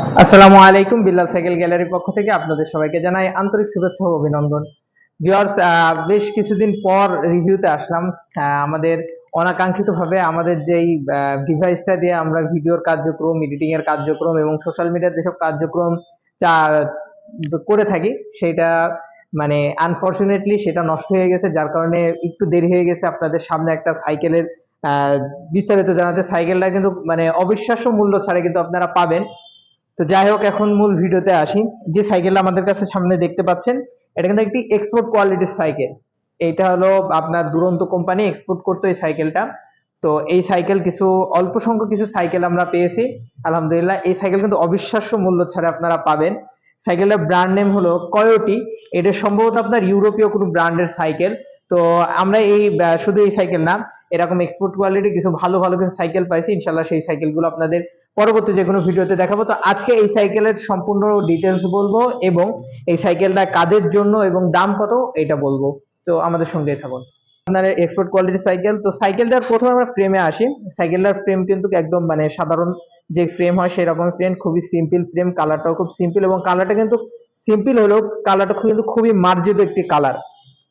আসসালামু আলাইকুম, বিল্লাল সাইকেল গ্যালারির পক্ষ থেকে আপনাদের সবাইকে জানাই আন্তরিক শুভেচ্ছা ও অভিনন্দন। ভিউয়ার্স বেশ কিছুদিন পর রিভিউতে আসলাম। আমাদের অনাকাঙ্ক্ষিতভাবে আমাদের যেই ডিভাইসটা দিয়ে আমরা ভিডিওর কার্যক্রম এডিটিং এর কার্যক্রম এবং সোশ্যাল মিডিয়ার যেসব কার্যক্রম, চা, করে থাকি, সেটা মানে আনফরচুনেটলি সেটা নষ্ট হয়ে গেছে, যার কারণে একটু দেরি হয়ে গেছে আপনাদের সামনে একটা সাইকেলের বিস্তারিত জানাতে। সাইকেলটা কিন্তু মানে অবিশ্বাস্য মূল্য ছাড়া কিন্তু আপনারা পাবেন। তো যাই হোক, এখন মূল ভিডিওতে আসি। যে সাইকেলটা আমাদের কাছে সামনে দেখতে পাচ্ছেন, এটা কিন্তু একটি এক্সপোর্ট কোয়ালিটির সাইকেল। এইটা হলো আপনার দুরন্ত কোম্পানি এক্সপোর্ট করতো এই সাইকেলটা। তো এই সাইকেল কিছু, অল্প সংখ্যক কিছু সাইকেল আমরা পেয়েছি। আলহামদুলিল্লাহ, এই সাইকেল কিন্তু অবিশ্বাস্য মূল্য ছাড়া আপনারা পাবেন। সাইকেলের ব্র্যান্ড নেম হলো কয়োটি এটা সম্ভবত আপনার ইউরোপীয় কোনো ব্র্যান্ডের সাইকেল। তো আমরা এই শুধু এই সাইকেল না, এরকম এক্সপোর্ট কোয়ালিটি কিছু ভালো ভালো কিছু সাইকেল পাইছি। ইনশাল্লাহ সেই সাইকেলগুলো আপনাদের পরবর্তী যে কোনো ভিডিওতে দেখাবো। তো আজকে এই সাইকেলের সম্পূর্ণ ডিটেলস বলব এবং এই সাইকেলটা কাদের জন্য এবং দাম কত, এটা বলব। তো আমাদের সঙ্গেই থাকুন। আপনার এক্সপোর্ট কোয়ালিটির সাইকেল, তো সাইকেলটার প্রথমে আমরা ফ্রেমে আসি। সাইকেলটার ফ্রেম কিন্তু একদম মানে সাধারণ যে ফ্রেম হয় সেই রকম ফ্রেম খুবই সিম্পল ফ্রেম কালারটাও খুব সিম্পল এবং কালারটা কিন্তু সিম্পল হলেও কালারটা কিন্তু খুবই মার্জিত একটি কালার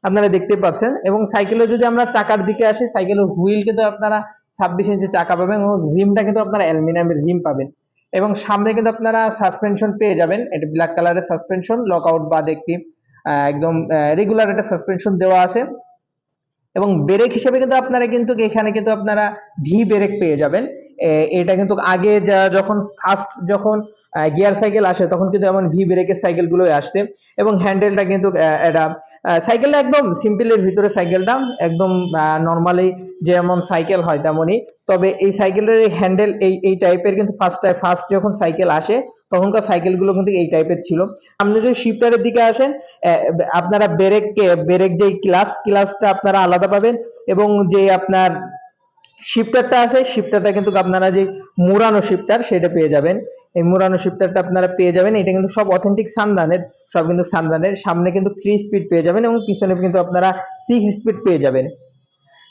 আপনারা দেখতে পাচ্ছেন এবং সাইকেলে যদি আমরা চাকার দিকে আসি, সাইকেলের হুইল কিন্তু আপনারা ছাব্বিশ ইঞ্চি চাকা পাবেন এবং রিমটা কিন্তু আপনারা অ্যালুমিনিয়ামের রিম পাবেন। এবং সামনে কিন্তু আপনারা সাসপেনশন পেয়ে যাবেন। এটা ব্ল্যাক কালারের সাসপেনশন লক আউট বাদ একটি একদম রেগুলার একটা সাসপেনশন দেওয়া আছে। এবং ব্রেক হিসেবে কিন্তু আপনারা কিন্তু এখানে কিন্তু আপনারা ভি ব্রেক পেয়ে যাবেন। এটা কিন্তু আগে যখন ফার্স্ট যখন গিয়ার সাইকেল আসে, তখন কিন্তু এমন ভি ব্রেকের সাইকেলগুলো আসছে। এবং হ্যান্ডেলটা কিন্তু এটা সাইকেলটা একদম সিম্পলের ভিতরে সাইকেলটা একদম নর্মালি যেমন সাইকেল হয় তেমনই। তবে এই সাইকেলের হ্যান্ডেল এই এই টাইপের কিন্তু ফার্স্ট ফার্স্ট যখন সাইকেল আসে, তখনকার সাইকেলগুলো কিন্তু এই টাইপের ছিল। আপনি যদি শিফটারের দিকে আসেন আপনারা ব্রেক ব্রেক যে ক্লাস ক্লাসটা আপনারা আলাদা পাবেন এবং যে আপনার শিফটারটা আছে শিফটারটা কিন্তু আপনারা যে মুরানো শিফটার সেটা পেয়ে যাবেন। এই মুরানো শিফটারটা আপনারা পেয়ে যাবেন। এটা কিন্তু সব অথেন্টিক সানরানের সব কিন্তু সানরানের সামনে কিন্তু থ্রি স্পিড পেয়ে যাবেন এবং পিছনে কিন্তু আপনারা সিক্স স্পিড পেয়ে যাবেন।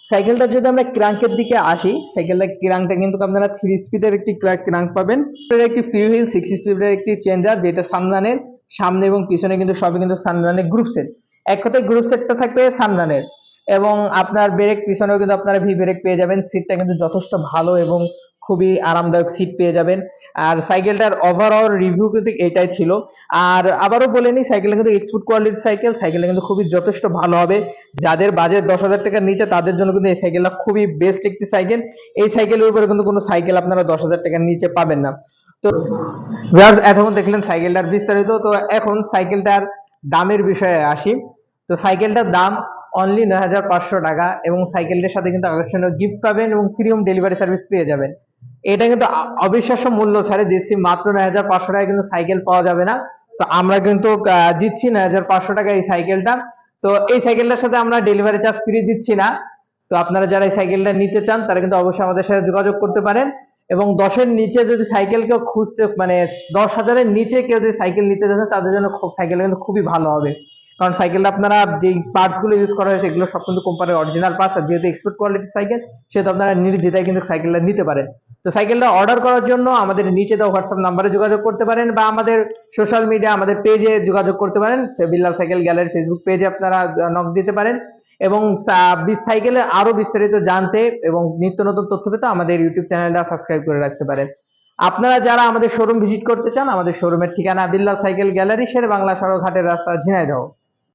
সাইকেলটা যদি আমরা ক্রাঙ্কের দিকে আসি সাইকেলটা ক্রাঙ্কটা কিন্তু আপনারা থ্রি স্পিডের একটি ক্রাঙ্ক পাবেন। একটি ফ্রি হুইল সিক্স স্পিডের একটি চেঞ্জার যেটা সানরানের সামনে এবং পিছনে কিন্তু সবই কিন্তু সানরানের গ্রুপ সেট এক কথায় গ্রুপ সেটটা থাকবে সানরানের এবং আপনার ব্রেক পিছনেও কিন্তু আপনারা ভি ব্রেক পেয়ে যাবেন। সিটটা কিন্তু যথেষ্ট ভালো এবং খুবই আরামদায়ক সিট পেয়ে যাবেন। আর সাইকেলটার ওভারঅল রিভিউ কিন্তু এটাই ছিল। আর আবারও বলে নিই সাইকেলটা কিন্তু এক্সপোর্ট কোয়ালিটির সাইকেল সাইকেলটা কিন্তু খুবই যথেষ্ট ভালো হবে। যাদের বাজেট দশ হাজার টাকার নিচে, তাদের জন্য কিন্তু এই সাইকেলটা খুবই বেস্ট একটি সাইকেল এই সাইকেলের উপরে কিন্তু কোনো সাইকেল আপনারা দশ হাজার টাকার নিচে পাবেন না। তো এতক্ষণ দেখলেন সাইকেলটার বিস্তারিত। তো এখন সাইকেলটার দামের বিষয়ে আসি। তো সাইকেলটার দাম অনলি নয় হাজার পাঁচশো টাকা এবং সাইকেলটার সাথে কিন্তু আকর্ষণীয় গিফট পাবেন এবং ফ্রি হোম ডেলিভারি সার্ভিস পেয়ে যাবেন। এটা কিন্তু অবিশ্বাস্য মূল্য ছাড়ে দিচ্ছি। মাত্র নয় হাজার পাঁচশো টাকায় কিন্তু সাইকেল পাওয়া যাবে না। তো আমরা কিন্তু দিচ্ছি নয় হাজার পাঁচশো টাকা এই সাইকেলটা। তো এই সাইকেলটার সাথে আমরা ডেলিভারি চার্জ ফ্রি দিচ্ছি না। তো আপনারা যারা এই সাইকেলটা নিতে চান, তারা কিন্তু অবশ্যই আমাদের সাথে যোগাযোগ করতে পারেন। এবং দশের নিচে যদি সাইকেল কেউ খুঁজতে মানে দশ হাজারের নিচে কেউ যদি সাইকেল নিতে চান তাদের জন্য সাইকেল কিন্তু খুবই ভালো হবে। কারণ সাইকেলটা আপনারা যেই পার্টসগুলো ইউজ করা হয়, সেগুলো সব কিন্তু কোম্পানির অরিজিনাল পার্টস আর যেহেতু এক্সপোর্ট কোয়ালিটির সাইকেল, সেহেতু আপনারা নির্দ্বিধায় কিন্তু সাইকেলটা নিতে পারেন। তো সাইকেলটা অর্ডার করার জন্য আমাদের নিচে দেওয়া হোয়াটসঅ্যাপ নাম্বারে যোগাযোগ করতে পারেন বা আমাদের সোশ্যাল মিডিয়া আমাদের পেজে যোগাযোগ করতে পারেন। বিল্লাল সাইকেল গ্যালারি ফেসবুক পেজে আপনারা নক দিতে পারেন। এবং সাইকেলের আরও বিস্তারিত জানতে এবং নিত্য নতুন তথ্য পেতে আমাদের ইউটিউব চ্যানেলটা সাবস্ক্রাইব করে রাখতে পারেন। আপনারা যারা আমাদের শোরুম ভিজিট করতে চান, আমাদের শোরুমের ঠিকানা বিল্লাল সাইকেল গ্যালারি, শের বাংলা সড়ক ঘাটের রাস্তা, ঝিনাইদহ।